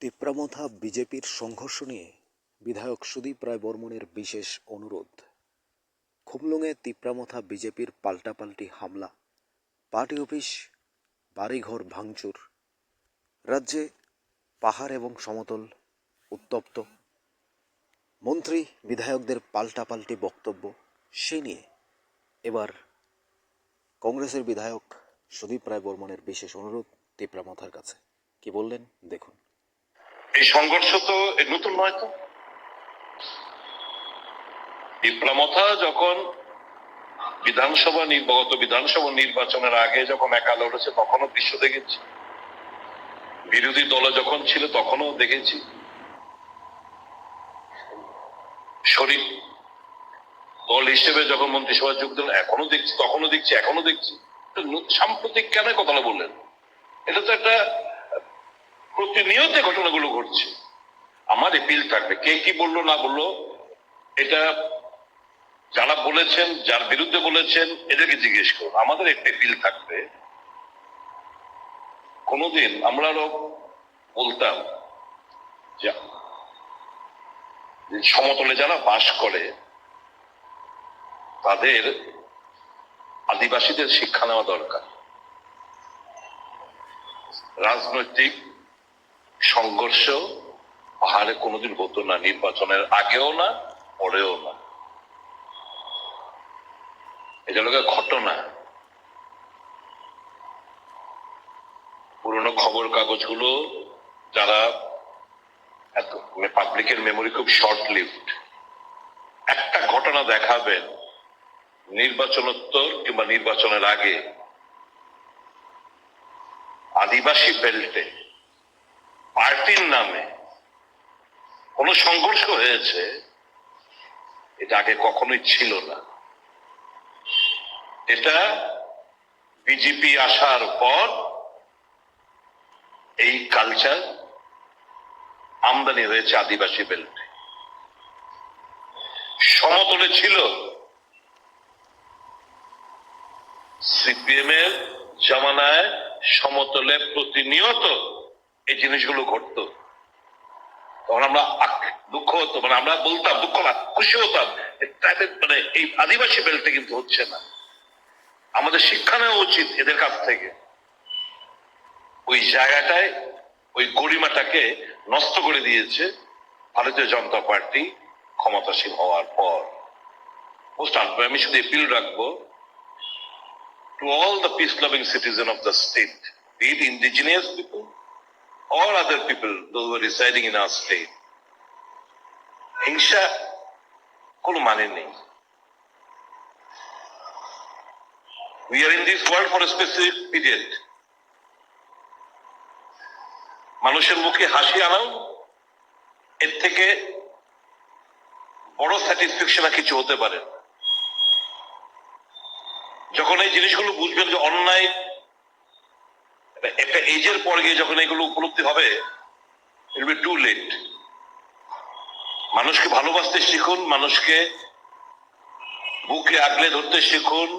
তিপ্রামথা বিজেপির সংঘর্ষ নিয়ে বিধায়ক সুদীপ রায় বর্মনের বিশেষ অনুরোধ। খুমলুঙে তিপ্রামথা বিজেপির পাল্টাপাল্টি হামলা, পার্টি অফিস, বাড়িঘর ভাঙচুর, রাজ্যে পাহাড় এবং সমতল উত্তপ্ত। মন্ত্রী বিধায়কদের পাল্টাপাল্টি বক্তব্য সে নিয়ে এবার কংগ্রেসের বিধায়ক সুদীপ রায় বর্মনের বিশেষ অনুরোধ তিপ্রামথার কাছে। কি বললেন? দেখুন। এই সংঘর্ষ তো নতুন নয় তো। বিপ্লমথা যখন বিধানসভা নির্বাগত বিধানসভা নির্বাচনের আগে যখন একা লড়েছে তখনও দৃশ্য দেখেছি। বিরোধী দলে যখন ছিল, তখনও দেখেছি। শরীর দল হিসেবে যখন মন্ত্রিসভা যোগ দিলেন এখনও দেখছি, তখনও দেখছি এখনও দেখছি। সাম্প্রতিক কেন কথাটা বললেন? এটা তো একটা প্রতিনিয়ত ঘটনাগুলো ঘটছে। আমার এপিল থাকবে। কে কি বলল, না বলল, এটা যারা বলেছেন, যার বিরুদ্ধে বলেছেন, এদেরকে জিজ্ঞেস করুন। আমাদের একটা এপিল থাকবে। কোনোদিন আমরা বলতাম যে সমতলে যারা বাস করে, তাদের আদিবাসীদের শিক্ষা নেওয়া দরকার। রাজনৈতিক সংঘর্ষ পাহাড়ে কোনোদিন হতো না, নির্বাচনের আগেও না, পরেও না। এটা লোকের ঘটনা। পুরনো খবর কাগজগুলো যারা এত পাবলিকের মেমোরি খুব শর্ট লিভড একটা ঘটনা দেখাবেন, নির্বাচনোত্তর কিংবা নির্বাচনের আগে। আদিবাসী বেল্টে পার্টির নামে কোন সংঘর্ষ হয়েছে এটা আগে কখনোই ছিল না। এটা বিজেপি আসার পর এই কালচার আমদানি হয়েছে আদিবাসী বেল্টে সমতলে ছিল সিপিএম এর জামানায় সমতলে প্রতিনিয়ত এই জিনিসগুলো ঘটতো। তখন আমরা দুঃখ হতো মানে আমরা বলতাম, দুঃখ না, খুশি হতাম তাদের মানে এই আদিবাসী বেল্টে কিন্তু হচ্ছে না। আমাদের শিক্ষা নেওয়া উচিত এদের কাছ থেকে। ওই জায়গাটায় ওই গরিমাটাকে নষ্ট করে দিয়েছে ভারতীয় জনতা পার্টি ক্ষমতাসীন হওয়ার পর। মোস্ট আমি শুধু এপিল রাখব to all the peace-loving citizen of the state be it indigenous or other people, those who are residing in our state. হিংসা কোনো মানে নেই We are in this world for a specific period. মানুষের মুখে হাসি আনাও এর থেকে বড় স্যাটিসফ্যাকশন কিছু হতে পারে। যখন এই জিনিসগুলো বুঝবেন যে অন্যায় একটা এজের পর গিয়ে যখন এগুলো উপলব্ধি হবে টু লেট মানুষকে ভালোবাসতে শিখুন, মানুষকে বুকে আগলে ধরতে শিখুন,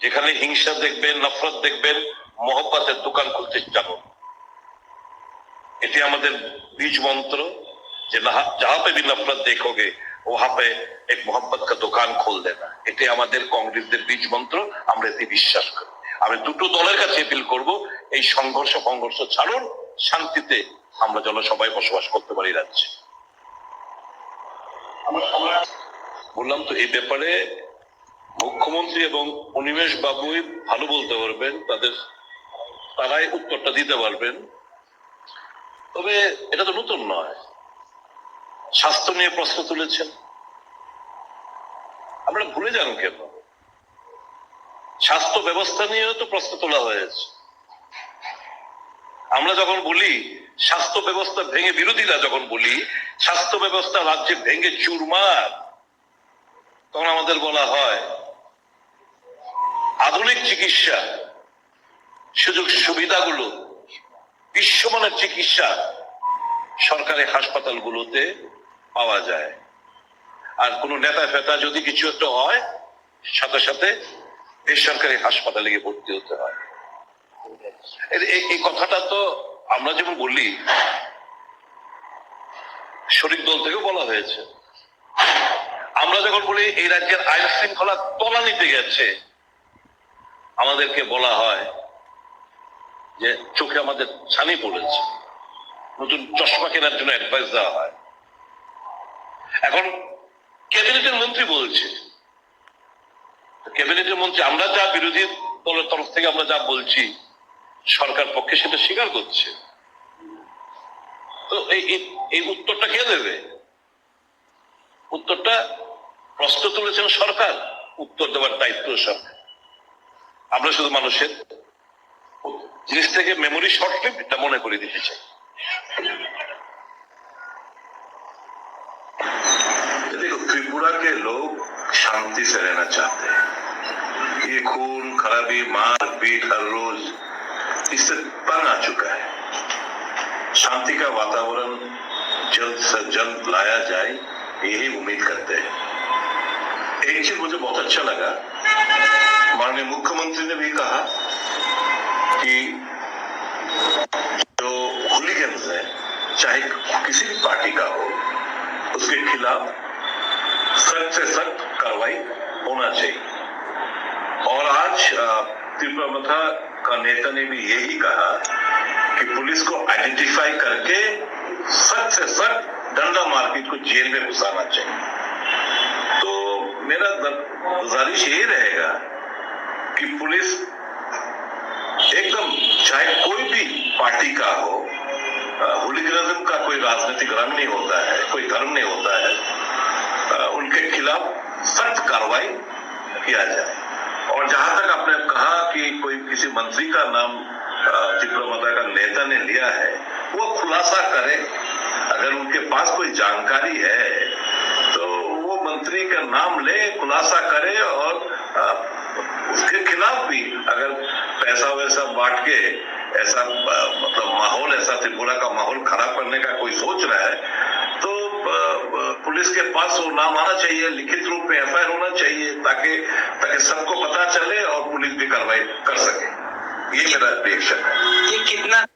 যেখানে হিংসা দেখবেন, নফরত দেখবেন, মহব্বাতের দোকান খুলতে জানুন এটি আমাদের বীজ মন্ত্র যে যাহাতে বি নফরত দেখোগে ওহা পে এক মহব্বত কা দোকান খোল দেনা এটি আমাদের কংগ্রেসদের বীজ মন্ত্র, আমরা এতে বিশ্বাস করি। আমি দুটো দলের কাছে এপিল করব এই সংঘর্ষ সংঘর্ষ ছাড়ুন শান্তিতে আমরা যেন সবাই বসবাস করতে পারি রাজ্যে। বললাম তো এই ব্যাপারে মুখ্যমন্ত্রী এবং অনিমেষ বাবুই ভালো বলতে পারবেন তাদের তারাই উত্তরটা দিতে পারবেন। তবে এটা তো নতুন নয়। স্বাস্থ্য নিয়ে প্রশ্ন তুলেছেন। আমরা ভুলে যান কেন? স্বাস্থ্য ব্যবস্থা নিয়েও তো প্রশ্ন তোলা হয়েছে। আমরা যখন বলি, স্বাস্থ্য ব্যবস্থা ভেঙে বিরোধীরা যখন বলি, স্বাস্থ্য ব্যবস্থা রাজ্যে ভেঙে চুরমার, তখন আমাদের বলা হয়, আধুনিক চিকিৎসা, সুযোগ সুবিধাগুলো, বিশ্বমানের চিকিৎসা সরকারি হাসপাতালগুলোতে পাওয়া যায়। আর কোনো নেতা ফেতা যদি কিছু একটা হয়, সাথে সাথে বেসরকারি হাসপাতালে গিয়ে ভর্তি হতে হয়। এই- কথাটা তো আমরা যেমন বলি শরিক দল থেকে বলা হয়েছে। আমরা যখন বলি, এই রাজ্যের আইন শৃঙ্খলা তলানিতে গেছে, আমাদেরকে বলা হয় যে চোখে আমাদের ছানি পড়েছে। নতুন চশমা কেনার জন্য অ্যাডভাইস দেওয়া হয়। এখন ক্যাবিনেটের মন্ত্রী বলছে ক্যাবিনেটের মন্ত্রী আমরা যা বিরোধী দলের তরফ থেকে আমরা যা বলছি সরকার পক্ষে সেটা স্বীকার করছে তো এই এই- এই উত্তরটা কে দেবে উত্তরটা প্রশ্ন তুলেছেন সরকার উত্তর দেওয়ার দায়িত্ব সরকার আমরা শুধু মানুষের জিনিস থেকে মেমোরি শর্ট এটা মনে করে দিতে চাই देखो त्रिपुरा के लोग शांति से रहना चाहते हैं ये खून खराबी मार पीट हर रोज इससे तंग आ चुका है। शांति का वातावरण जल्द से जल्द लाया जाए, यही उम्मीद करते हैं। एक चीज़ मुझे बहुत अच्छा लगा, माननीय मुख्यमंत्री ने भी कहा कि जो हुलिगन्स है, चाहे किसी भी पार्टी का हो, उसके खिलाफ सख्त से सख्त कार्रवाई होना चाहिए। आज अ, त्रिपुरा मथा का नेता ने भी यही कहा कि पुलिस को आइडेंटिफाई करके सख्त से सख्त डंडा मारपीट को जेल में घुसाना चाहिए। तो मेरा गुजारिश यही रहेगा कि पुलिस एकदम चाहे कोई भी पार्टी का हो हुलिगनिज्म का कोई राजनीतिक रंग नहीं होता है कोई धर्म नहीं होता है उनके खिलाफ सख्त कार्रवाई किया जाए। और जहाँ तक आपने कहा कि कोई किसी मंत्री का नाम अ, त्रिपुरा माता का नेता ने लिया है वो खुलासा करे। अगर उनके पास कोई जानकारी है तो वो मंत्री का नाम ले खुलासा करे और उसके खिलाफ भी अगर पैसा वैसा बांट के ऐसा मतलब माहौल ऐसा त्रिपुरा का माहौल खराब करने का कोई सोच रहा है पुलिस के पास वो नाम आना चाहिए, लिखित रूप में एफआईआर होना चाहिए, ताकि ताकि सबको पता चले और पुलिस भी कार्रवाई कर सके। ये मेरा रिएक्शन है। ये कितना